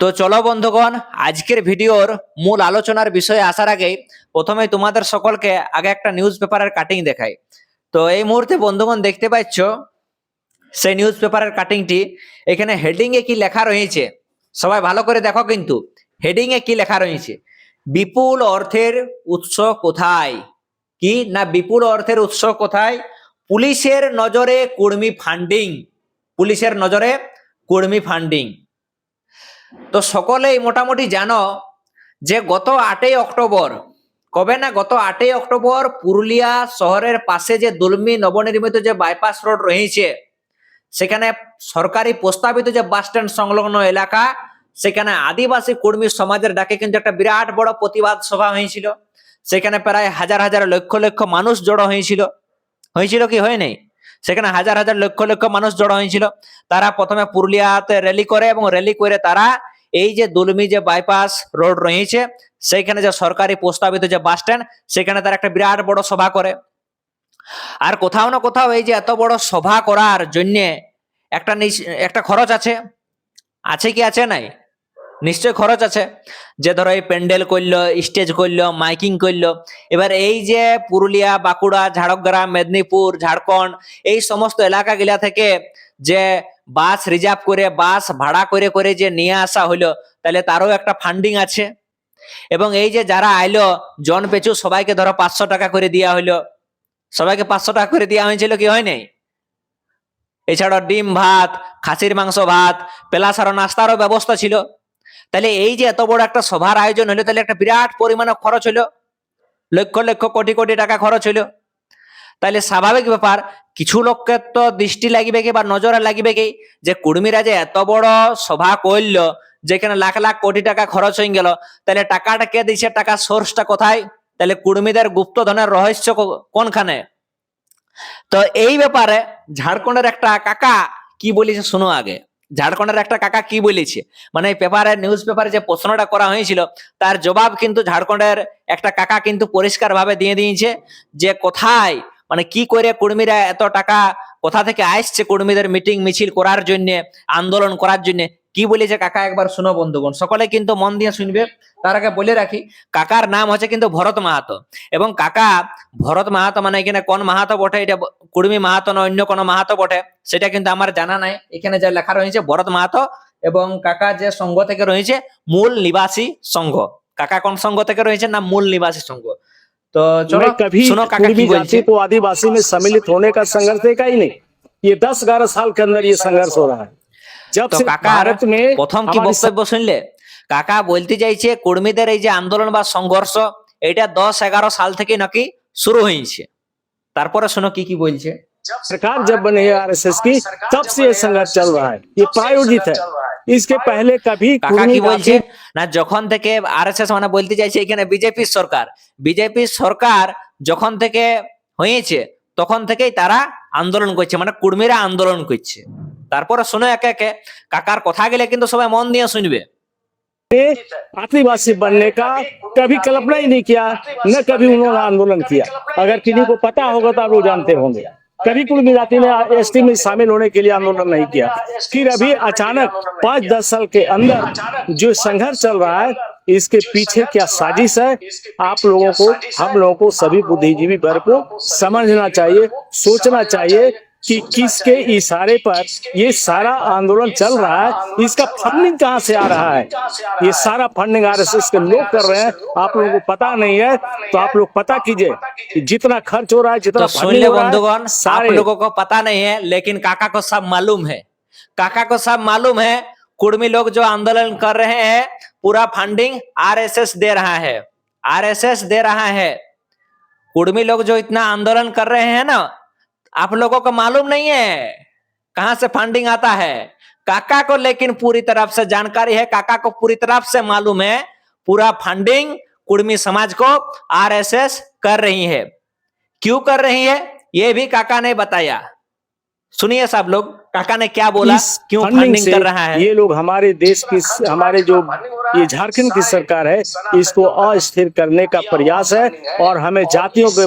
তো চলো বন্ধুগণ, আজকের ভিডিওর মূল আলোচনার বিষয়ে আসার আগে প্রথমে তোমাদের সকলকে আগে একটা নিউজ পেপারের কাটিং দেখাই। তো এই মুহূর্তে বন্ধুগণ দেখতে পাচ্ছ, সেই নিউজ পেপারের কাটিংটি এখানে হেডিং এ কি লেখা রয়েছে? সবাই ভালো করে দেখো কিন্তু হেডিং এ কি লেখা রয়েছে? বিপুল অর্থের উৎস কোথায়? কি না বিপুল অর্থের উৎস কোথায়? পুলিশের নজরে কর্মী ফান্ডিং পুলিশের নজরে কর্মী ফান্ডিং তো সকলেই মোটামুটি জানো যে গত আটই অক্টোবর, কবে না গত আটই অক্টোবর পুরুলিয়া শহরের পাশে যে দুলমি নবনির্মিত যে বাইপাস রোড রয়েছে, সেখানে সরকারি প্রস্তাবিত যে বাস স্ট্যান্ড সংলগ্ন এলাকা, সেখানে আদিবাসী কর্মী সমাজের ডাকে কিন্তু একটা বিরাট বড় প্রতিবাদ সভা হয়েছিল। সেখানে প্রায় হাজার হাজার লক্ষ লক্ষ মানুষ জড়ো হয়েছিল। হয়েছিল কি? হয় নাই সেখানে হাজার হাজার লক্ষ লক্ষ মানুষ জড়ো হয়েছিল। তারা প্রথমে পুরুলিয়াতে র্যালি করে এবং র্যালি করে তারা এই যে দুলমি যে বাইপাস রোড রয়েছে, সেইখানে যে সরকারি প্রস্তাবিত যে বাস স্ট্যান্ড সেখানে তারা একটা বিরাট বড় সভা করে। আর কোথাও না কোথাও এই যে এত বড় সভা করার জন্য একটা একটা খরচ আছে। আছে কি আছে নাই? নিশ্চয় খরচ আছে। যে ধরো এই প্যান্ডেল করল, স্টেজ করল, মাইকিং করল, এবার এই যে পুরুলিয়া, বাঁকুড়া, ঝাড়গ্রাম, মেদিনীপুর, ঝাড়খণ্ড, এই সমস্ত এলাকাগুলা থেকে যে বাস রিজার্ভ করে, বাস ভাড়া করে করে যে নিয়ে আসা হলো, তাহলে তারও একটা ফান্ডিং আছে। এবং এই যে যারা আইলো, জন পেছু সবাইকে ধরো পাঁচশো টাকা করে দেওয়া হলো। সবাইকে পাঁচশো টাকা করে দেওয়া হয়েছিল কি হয় নাই? এছাড়া ডিম ভাত, খাসির মাংস ভাত পেলাস নাস্তারও ব্যবস্থা ছিল। তাহলে এই যে এত বড় একটা সভার আয়োজন হলো, তাহলে একটা বিরাট পরিমাণে খরচ হলো। লক্ষ লক্ষ কোটি কোটি টাকা খরচ হলো। তাহলে স্বাভাবিক ব্যাপার, কিছু লোকের তো দৃষ্টি লাগবে কি বা নজরে লাগবে কি? যে কুর্মীরা যে এত বড় সভা করল, যেখানে লাখ লাখ কোটি টাকা খরচ হয়ে গেল তাহলে টাকাটা কে দিচ্ছে টাকা সোর্সটা কোথায়? তাহলে কর্মীদের গুপ্তধনের রহস্য কোনখানে? তো এই ব্যাপারে ঝাড়খণ্ডের একটা কাকা কি বলেছে শুনো আগে। ঝাড়খণ্ডের একটা কাকা কি বলেছে? মানে পেপারে নিউজ পেপারে যে প্রশ্নটা করা হয়েছিল, তার জবাব কিন্তু ঝাড়খণ্ডের একটা কাকা কিন্তু পরিষ্কার ভাবে দিয়ে দিয়েছে যে কোথায় মানে কি করে কর্মীরা এত টাকা কোথা থেকে আসছে কর্মীদের মিটিং মিছিল করার জন্য, আন্দোলন করার জন্য? কি বলেছে কাকা একবার শুনো বন্ধুগণ, সকলে কিন্তু মন দিয়ে শুনবে। তার আগে বলে রাখি, কাকার নাম হচ্ছে কিন্তু ভরত মাহাতো। এবং কাকা, ভরত মাহাতো মানে এখানে কোন মাহাতো বটে? এটা কুর্মী মাহাতো না অন্য কোনো মাহাতো বটে? সেটা কিন্তু আমার জানা নাই। এখানে যা লেখা রয়েছে, ভরত মাহাতো এবং কাকা যে সংঘ থেকে রয়েছে, মূল নিবাসী সংঘ কাকা কোন সংঘ থেকে রয়েছে না মূল নিবাসী সংঘ तो चलो कभी सुनो पूर्वी जाति को आदिवासी में सम्मिलित होने का संघर्ष देखा ही नहीं। ये दस ग्यारह साल के अंदर ये संघर्ष हो रहा है। जब तो काका भारत में प्रथम की वक्तव्य सुन বক্তব্য শুনলে কাকা বলতে চাইছে কর্মীদের এই যে আন্দোলন বা সংঘর্ষ এটা দশ এগারো সাল থেকে নাকি শুরু হয়েছে सुनो की की बोल छे सरकार जब बने आरएसएस की तब से ये संघर्ष चल रहा है। ये प्रायोजित है। इसके पहले कभी কাকা कुर्मी কি বলছে जाति না যখন থেকে আরএসএস মানে বলতে চাইছে এখানে বিজেপির সরকার বিজেপির সরকার যখন থেকে হয়েছে তখন থেকেই তারা আন্দোলন করছে মানে কুর্মীরা আন্দোলন করছে তারপরে শোনো একে একে কাকার কথা গেলে কিন্তু সবাই মন দিয়ে শুনবে आदिवासी बनने का कभी कल्पना ही नहीं किया न कभी उन्होंने आंदोलन किया अगर किसी को पता होगा तो आप लोग जानते होंगे कभी कुल जाति ने एसटी में शामिल होने के लिए आंदोलन नहीं किया। फिर अभी अचानक पाँच दस साल के अंदर जो संघर्ष चल रहा है, इसके पीछे क्या साजिश है? आप लोगों को, हम लोगों को सभी बुद्धिजीवी वर्ग को समझना चाहिए, सोचना चाहिए कि किसके इशारे पर ये सारा आंदोलन चल रहा है। इसका फंडिंग कहाँ से आ रहा है? ये सारा फंडिंग आरएसएस के लोग कर रहे हैं। आप लोगों को पता नहीं है। तो आप लोग पता कीजिए कि जितना खर्च हो रहा है जितना तो सुन ले हो रहा बंधुगण आप सारे लोगों को पता नहीं है लेकिन काका को सब मालूम है। काका को सब मालूम है कुर्मी लोग जो आंदोलन कर रहे हैं पूरा फंडिंग आरएसएस दे रहा है। आरएसएस दे रहा है। कुर्मी लोग जो इतना आंदोलन कर रहे हैं ना आप लोगों को मालूम नहीं है कहाँ से फंडिंग आता है। काका को लेकिन पूरी तरफ़ से जानकारी है, काका को पूरी तरफ़ से मालूम है। पूरा फंडिंग कुर्मी समाज को आरएसएस कर रही है। क्यों कर रही है यह भी काका ने बताया। सुनिए सब लोग काका ने क्या बोला क्यों फंडिंग कर रहा है? ये लोग हमारे देश की हमारे जो ये झारखंड की सरकार है इसको अस्थिर करने का प्रयास है और हमें जातियों के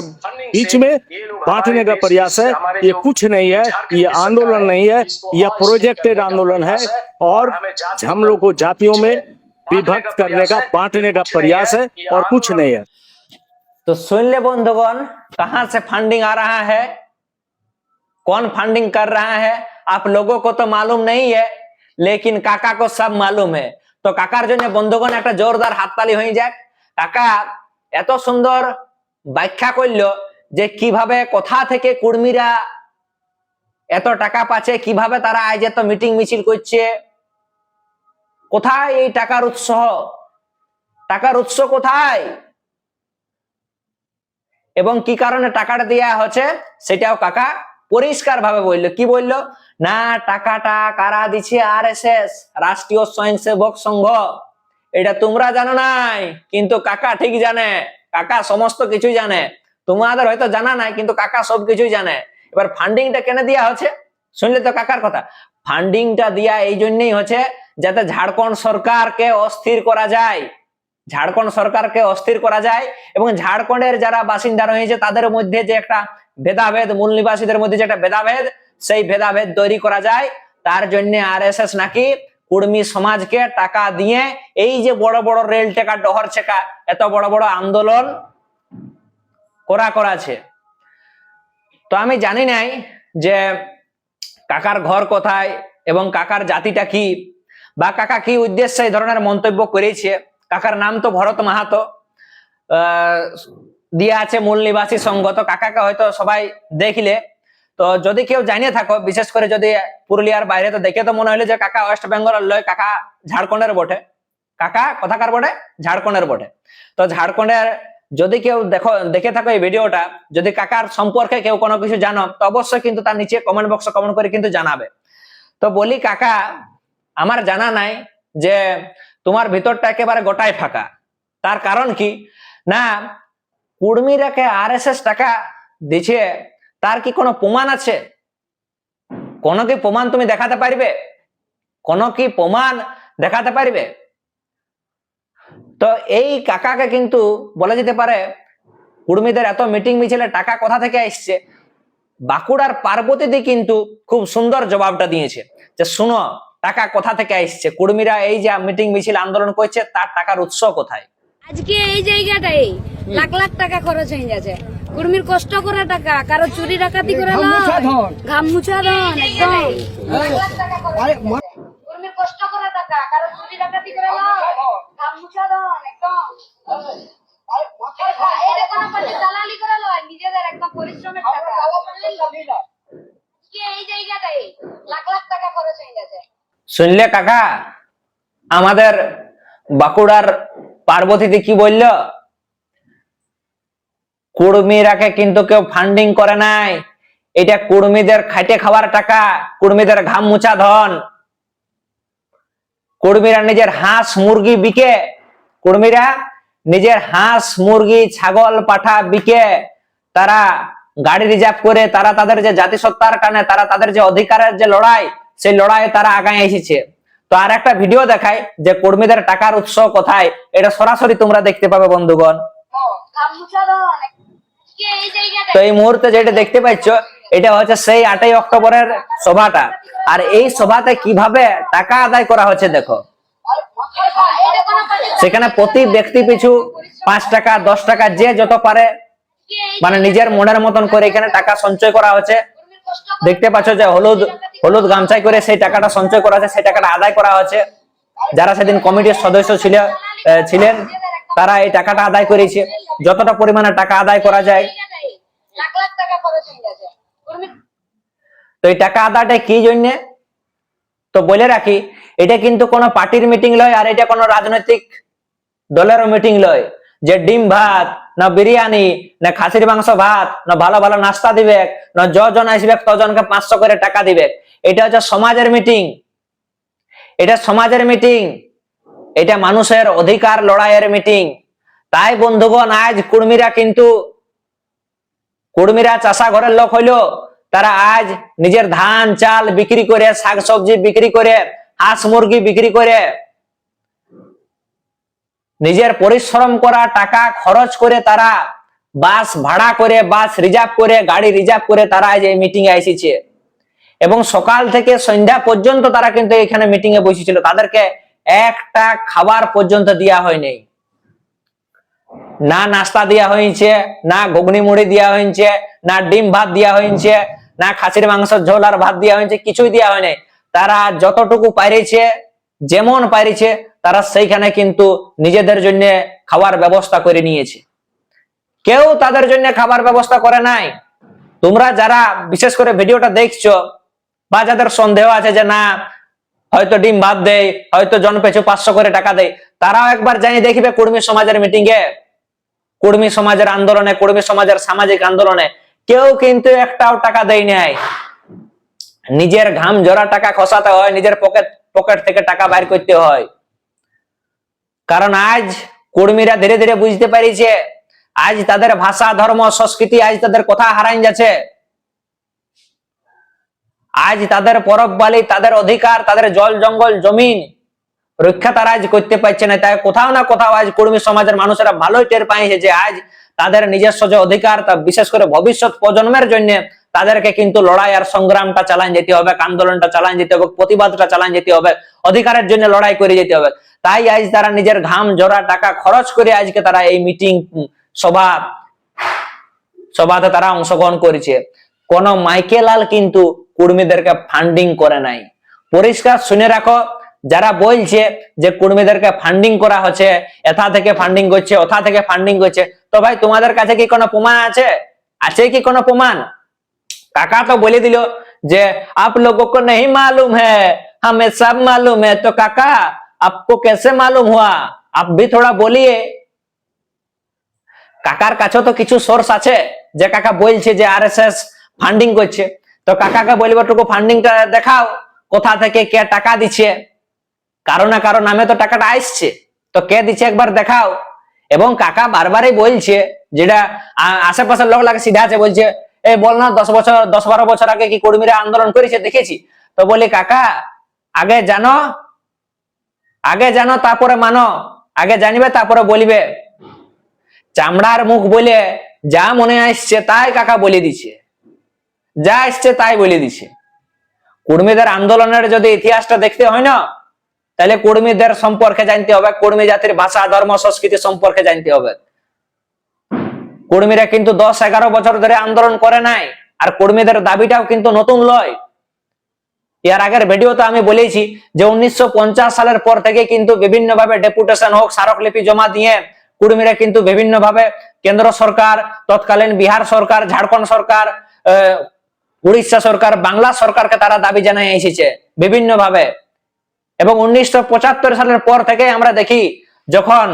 बीच में बांटने का प्रयास है। ये कुछ नहीं है ये आंदोलन नहीं है यह प्रोजेक्टेड आंदोलन है और हम लोग को जातियों में विभक्त करने का बांटने का प्रयास है और कुछ नहीं है। तो सुन ले बंधुगण कहाँ से फंडिंग आ रहा है? कौन फंडिंग कर रहा है आप लोगों को तो मालूम नहीं है लेकिन काका को सब मालूम है তো কাকার জন্য বন্ধুগণ একটা জোরদার হাততালি হয়ে যাক কাকা এত সুন্দর ব্যাখ্যা করলো যে কিভাবে কোথা থেকে কুর্মীরা এত টাকা পাচ্ছে কিভাবে তারা আজ এত মিটিং মিছিল করছে কোথায় এই টাকার উৎস টাকার উৎস কোথায় এবং কি কারণে টাকাটা দেওয়া হচ্ছে সেটাও কাকা পরিষ্কার ভাবে বলল, কি বলল? না, টাকাটা কারা দিচ্ছে আর এস এস রাষ্ট্রীয় স্বয়ংসেবক সংঘ? এটা তোমরা জানো নাই, কিন্তু কাকা ঠিক জানে, কাকা সমস্ত কিছুই জানে। তোমাদের হয়তো জানা নাই, কিন্তু কাকা সব কিছুই জানে। এবার ফান্ডিংটা কেন দেওয়া হচ্ছে? শুনলে তো কাকার কথা। ফান্ডিংটা দেওয়া এই জন্যই হচ্ছে যাতে ঝাড়খণ্ড সরকারকে অস্থির করা যায়। ঝাড়খণ্ড সরকারকে অস্থির করা যায় এবং ঝাড়খণ্ডের যারা বাসিন্দা রয়েছে, তাদের মধ্যে যে একটা ভেদাভেদ, মূল নিবাসীদের মধ্যে যেটা ভেদাভেদ, সেই ভেদাভেদ তৈরি করা যায়। তার জন্য আর নাকি কুর্মী সমাজকে টাকা দিয়ে এই যে বড় বড় রেল টেকা, ডহর চেকা এত বড় বড় আন্দোলন করা করাছে। তো আমি জানি নাই যে কাকার ঘর কোথায় এবং কাকার জাতিটা কি বা কাকা কি উদ্দেশ্যে এই ধরনের মন্তব্য করেছে। কাকার নাম তো ভরত মাহাতো। দিয়ে আছে মূল নিবাসী সংঘ তো কাকাকে হয়তো সবাই দেখলে। তো যদি কেউ জানিয়ে থাকো, বিশেষ করে যদি পুরুলিয়ার বাইরে, তো দেখে তো মনে হলো যে কাকা ওয়েস্ট বেঙ্গল লয়, কাকা ঝাড়খণ্ডের বটে। কাকা কোথাকার বটে? ঝাড়খণ্ডের বটে। তো ঝাড়খণ্ডের যদি কেউ দেখো, দেখে থাকো এই ভিডিওটা, যদি কাকার সম্পর্কে কেউ কোনো কিছু জানো, তো অবশ্যই কিন্তু তার নিচে কমেন্ট বক্সে কমেন্ট করে কিন্তু জানাবে। তো বলি, কাকা, আমার জানা নাই যে তোমার ভিতরটা একেবারে গোটাই ফাঁকা। তার কারণ কি? না কুর্মীরাকে আর এস এস টাকা দিছে, তার কি কোনো প্রমাণ আছে? কোনো কি প্রমাণ তুমি দেখাতে পারবে? কোনো কি প্রমাণ দেখাতে পারবে? তো এই কাকাকে কিন্তু বলা যেতে পারে, কুর্মীদের এত মিটিং মিছিলে টাকা কোথা থেকে আসছে বাঁকুড়ার পার্বতীদি কিন্তু খুব সুন্দর জবাবটা দিয়েছে, যে শুনো, টাকা কোথা থেকে আসছে কুর্মীরা এই যে মিটিং মিছিল আন্দোলন করছে, তার টাকার উৎস কোথায়? আজকে এই জায়গাটাই লাখ লাখ টাকা খরচ হয়ে যাচ্ছে কুর্মির কষ্ট করে টাকা কারও চুরি ডাকাতি করে। ঘাম মুছা ধন। একদম। কুর্মির কষ্ট করে টাকা কারও চুরি ডাকাতি করে ঘাম মুছা ধন। একদম। এটা কোনো পাশে দালালি করে লয় নিজেদের একদম পরিশ্রমের টাকা। এই জায়গাটাই লাখ লাখ টাকা খরচ হয়ে যাচ্ছে শুনলে কাকা আমাদের বাঁকুড়ার পার্বতীদি কি বলল? কুর্মীরাকে কিন্তু কেউ ফান্ডিং করে নাই। এটা কুর্মীদের খাইটে খাওয়ার টাকা, কুর্মীদের ঘাম মুছা ধন। কুর্মীরা নিজের হাঁস, মুরগি বিকে। কুর্মীরা নিজের হাঁস, মুরগি, ছাগল, পাঠা বিকে। তারা গাড়ি রিজার্ভ করে, তারা তাদের যে জাতিসত্তার কারণে, তারা তাদের যে অধিকারের যে লড়াই, সেই লড়াইয়ে তারা আগায় এসেছে। তো আর একটা ভিডিও দেখায় যে কর্মীদের টাকার উৎস কোথায় এটা সরাসরি তোমরা দেখতে পাবে বন্ধুগণ। তো এই মুহূর্তে যেটা দেখতে পাচ্ছ এটা হচ্ছে সেই আটই অক্টোবরের সভাটা। আর এই সভাতে কীভাবে টাকা আদায় করা হচ্ছে দেখো। সেখানে প্রতি ব্যক্তি পিছু পাঁচ টাকা দশ টাকা যে যত পারে মানে নিজের মনের মতন করে এখানে টাকা সঞ্চয় করা হচ্ছে। দেখতে পাচ্ছ যে হলুদ হলুদ গামছাই করে সেই টাকাটা সঞ্চয় করা আছে, সেই টাকাটা আদায় করা হচ্ছে যারা সেদিন কমিটির সদস্য ছিল ছিলেন, তারা এই টাকাটা আদায় করেছে। যতটা পরিমাণে টাকা আদায় করা যায়। তো এই টাকা আদায়টা কি জন্য? তো বলে রাখি, এটা কিন্তু কোনো পার্টির মিটিং লয় আর এটা কোনো রাজনৈতিক দলেরও মিটিং লয়। যে ডিম ভাত না বিরিয়ানি, না খাসির মাংস ভাত, না ভালো ভালো নাস্তা দিবে, না যজন আসবে তজনকে পাঁচশো করে টাকা দিবে। এটা হচ্ছে সমাজের মিটিং এটা সমাজের মিটিং এটা মানুষের অধিকার লড়াইয়ের মিটিং তাই বন্ধুগণ, আজ কুর্মীরা কিন্তু, কুর্মীরা চাষা ঘরের লোক হইল, তারা আজ নিজের ধান, চাল বিক্রি করে, শাকসবজি বিক্রি করে, হাঁস মুরগি বিক্রি করে নিজের পরিশ্রম করা, টাকা খরচ করে তারা বাস ভাড়া করে, বাস রিজার্ভ করে, গাড়ি রিজার্ভ করে তারা আজ এই মিটিং এ এসেছে। এবং সকাল থেকে সন্ধ্যা পর্যন্ত তারা কিন্তু এখানে মিটিং এ বসেছিল। তাদেরকে একটা খাবার পর্যন্ত দেওয়া হয়নি। না নাস্তা দেওয়া হয়েছে, না ঘুগনি মুড়ি দেওয়া হয়েছে, না ডিম ভাত দেওয়া হয়েছে, না খাসির মাংসের ঝোল আর ভাত দেওয়া হয়েছে, কিছুই দেওয়া হয়নি। তারা যতটুকু পাইছে যেমন পাইছে তারা সেইখানে কিন্তু নিজেদের জন্য খাবার ব্যবস্থা করে নিয়েছে। কেউ তাদের জন্য খাবার ব্যবস্থা করে নাই। তোমরা যারা বিশেষ করে ভিডিওটা দেখছ বা যাদের সন্দেহ আছে যে না, হয়তো ডিম ভাত দেয়, হয়তো জন পেছু পাঁচশো করে টাকা দেয়, তারাও একবার জানি দেখবে কর্মী সমাজের মিটিং এ। কর্মী সমাজের আন্দোলনে, কর্মী সমাজের সামাজিক আন্দোলনে। কেউ কিন্তু একটাও টাকা দেয় নাই। নিজের ঘাম জোড়া টাকা খসাতে হয়, নিজের পকেট পকেট থেকে টাকা বাইর করতে হয়। কারণ আজ কর্মীরা ধীরে ধীরে বুঝতে পারিছে, আজ তাদের ভাষা, ধর্ম, সংস্কৃতি, আজ তাদের কথা হারাই যাচ্ছে। আজ তাদের পরব বালি, তাদের অধিকার, তাদের জল, জঙ্গল, জমিন রক্ষা তারা আজ করতে পারছে না। তাই কোথাও না কোথাও আজ কর্মী সমাজের মানুষেরা ভালোই টের পাইছে যে আজ তাদের নিজস্ব যে অধিকার, তা বিশেষ করে ভবিষ্যৎ প্রজন্মের জন্য তাদেরকে কিন্তু লড়াই আর সংগ্রামটা চালান যেতে হবে, আন্দোলনটা চালান যেতে হবে, প্রতিবাদটা চালান যেতে হবে, অধিকারের জন্য লড়াই করে যেতে হবে। তাই আজ তারা নিজের ঘাম জোড়া টাকা খরচ করে আজকে তারা এই মিটিং সভা সভাতে তারা অংশগ্রহণ করেছে কোন মাইকেলাল কিন্তু কর্মীদেরকে ফান্ডিং করে নাই পরিষ্কার শুনে রাখো যারা বলছে যে কর্মীদেরকে ফান্ডিং করা হচ্ছে এথা থেকে ফান্ডিং করছে ওথা থেকে ফান্ডিং করছে তো ভাই তোমাদের কাছে কি কোনো প্রমাণ আছে আছে কি কোনো প্রমাণ কাকা তো বলে দিল যে आप लोगों को नहीं मालूम है हमें सब मालूम है तो काका আপকো কেসে মালুম হওয়া আপনি থোড়া বলিয়ে কাকার কাছে তো কিছু সোর্স আছে, যে কাকা বলছে যে আর ফান্ডিং করছে। তো কাকাকে বলব টুকু ফান্ডিংটা দেখাও, কোথা থেকে কে টাকা দিচ্ছে। কারণ না কারও নামে তো টাকাটা আসছে। তো কে দিচ্ছে একবার দেখাও। এবং কাকা বারবারই বলছে, যেটা আশেপাশের লোক লাগে সিধা আছে, বলছে, এ বল না, দশ বছর, দশ বারো বছর আগে কি কর্মীরা আন্দোলন করেছে, দেখেছি? তো বলি, কাকা, আগে জানো আগে জানো, তারপরে মানো। আগে জানিবে, তারপরে বলিবে। চামড়ার মুখ বলে যা মনে আসছে তাই কাকা বলে দিছে। যা আসছে তাই বলে দিছে। কর্মীদের আন্দোলনের যদি ইতিহাসটা দেখতে হয় না, তাহলে কর্মীদের সম্পর্কে জানতে হবে, কর্মী জাতির ভাষা, ধর্ম, সংস্কৃতি সম্পর্কে জানতে হবে। কর্মীরা কিন্তু দশ এগারো বছর ধরে আন্দোলন করে নাই, আর কর্মীদের দাবিটাও কিন্তু নতুন লয়। এর আগের ভিডিওতে আমি বলেছি যে উনিশশো পঞ্চাশ সালের পর থেকে কিন্তু বিভিন্ন ভাবে ডেপুটেশন হোক, স্মারকলিপি জমা দিয়ে কর্মীরা কিন্তু বিভিন্ন ভাবে কেন্দ্র সরকার, তৎকালীন বিহার সরকার, ঝাড়খণ্ড সরকার উড়িষ্যা সরকার, বাংলা সরকারকে তারা দাবি জানাই এসেছে বিভিন্ন ভাবে এবং উনিশশো পঁচাত্তর সালের পর থেকে আমরা দেখি, যখন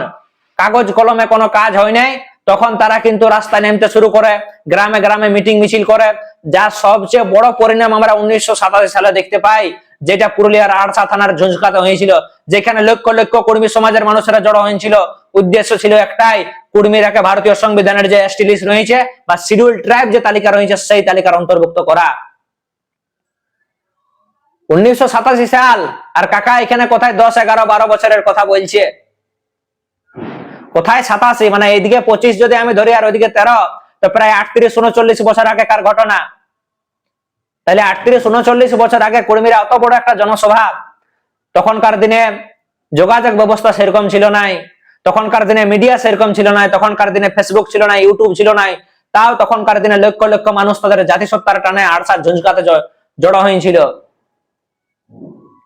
কাগজ কলমে কোনো কাজ হয় নাই তখন তারা কিন্তু রাস্তায় নামতে শুরু করে, গ্রামে গ্রামে মিটিং মিছিল করে। যার সবচেয়ে বড় পরিণাম আমরা উনিশশো সালে দেখতে পাই, যেটা পুরুলিয়ার আড়সা থানার ঝুঁঝকাতে হয়েছিল, যেখানে লক্ষ লক্ষ কর্মী সমাজের মানুষেরা জড়ো হয়েছিল। উদ্দেশ্য ছিল একটাই, কর্মীরাকে ভারতীয় সংবিধানের যে এসটি রয়েছে বা শিডিউল ট্রাইব যে তালিকা রয়েছে, সেই তালিকার অন্তর্ভুক্ত করা। উনিশশো সাতাশি সাল, আর কাকা এখানে কোথায় দশ, এগারো, বারো বছরের কথা বলছে? কোথায় সাতাশি? মানে এইদিকে পঁচিশ যদি আমি ধরি আর ওইদিকে তেরো, তো প্রায় আটত্রিশ উনচল্লিশ বছর আগেকার ঘটনা? তাহলে আটত্রিশ উনচল্লিশ বছর আগে কর্মীরা অত বড় একটা জনসভা। তখনকার দিনে যোগাযোগ ব্যবস্থা সেরকম ছিল নাই। তখনকার দিনে মিডিয়া সেরকম ছিল না তখনকার দিনে ফেসবুক ছিল না ইউটিউব ছিল না তাও তখনকার দিনে লক্ষ লক্ষ মানুষ তাদের জাতিসত্তার টানে আড়সার ঝুঁঝকাতে জড়ো হয়েছিল।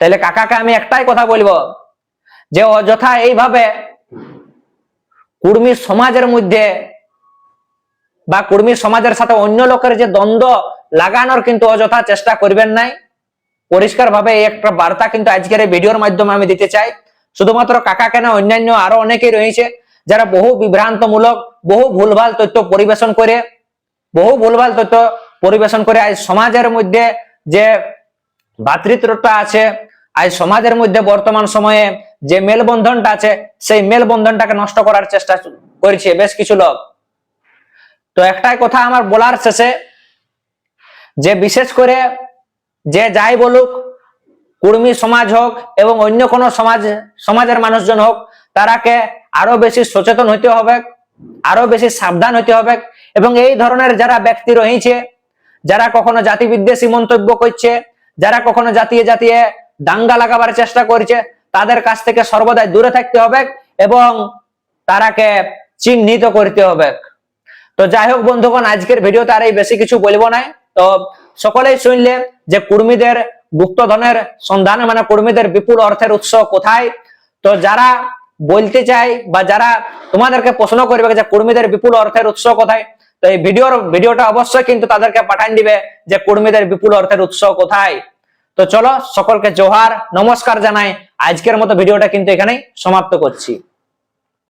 তাহলে কাকাকে আমি একটাই কথা বলব যে অযথা এইভাবে কর্মী সমাজের মধ্যে বা কর্মী সমাজের সাথে অন্য লোকের যে দ্বন্দ্ব লাগানোর কিন্তু অযথা চেষ্টা করবেন নাই। পরিষ্কার ভাবে একটা বার্তা কিন্তু আজকের এই ভিডিওর মাধ্যমে আমি দিতে চাই। শুধুমাত্র কাকা কেন, অন্যান্য আরও অনেকেই রয়েছে যারা বহু বিভ্রান্তমূলক, বহু ভুলভাল তথ্য পরিবেশন করে, বহু ভুলভাল তথ্য পরিবেশন করে আজ সমাজের মধ্যে যে ভাতৃত্বটা আছে, আজ সমাজের মধ্যে বর্তমান সময়ে যে মেলবন্ধনটা আছে, সেই মেলবন্ধনটাকে নষ্ট করার চেষ্টা করেছে বেশ কিছু লোক। তো একটাই কথা আমার বলার শেষে, যে বিশেষ করে যে যাই বলুক, কুর্মী সমাজ হোক এবং অন্য কোনো সমাজ, সমাজের মানুষজন হোক, তারাকে আরও বেশি সচেতন হইতে হবে, আরও বেশি সাবধান হইতে হবে এবং এই ধরনের যারা ব্যক্তি রয়েছে, যারা কখনো জাতি বিদ্বেষী মন্তব্য করছে, যারা কখনো জাতিয়ে জাতিয়ে দাঙ্গা লাগাবার চেষ্টা করছে তাদের কাছ থেকে সর্বদাই দূরে থাকতে হবে এবং তারাকে চিহ্নিত করতে হবে। তো যাই হোক বন্ধুগণ, আজকের ভিডিওতে আর এই বেশি কিছু বলব না তো সকলেই শুনলে যে কুর্মীদের গুপ্তধনের সন্ধানে মানে কুর্মীদের বিপুল অর্থের উৎস কোথায়? তো যারা বলতে চাই বা যারা তোমাদেরকে প্রশ্ন করবে যে কুর্মীদের বিপুল অর্থের উৎস কোথায়, তো এই ভিডিওর, ভিডিওটা অবশ্যই কিন্তু তাদেরকে পাঠান দিবে যে কুর্মীদের বিপুল অর্থের উৎস কোথায়। তো চলো সকলকে জোহার নমস্কার জানাই। আজকের মতো ভিডিওটা কিন্তু এখানেই সমাপ্ত করছি।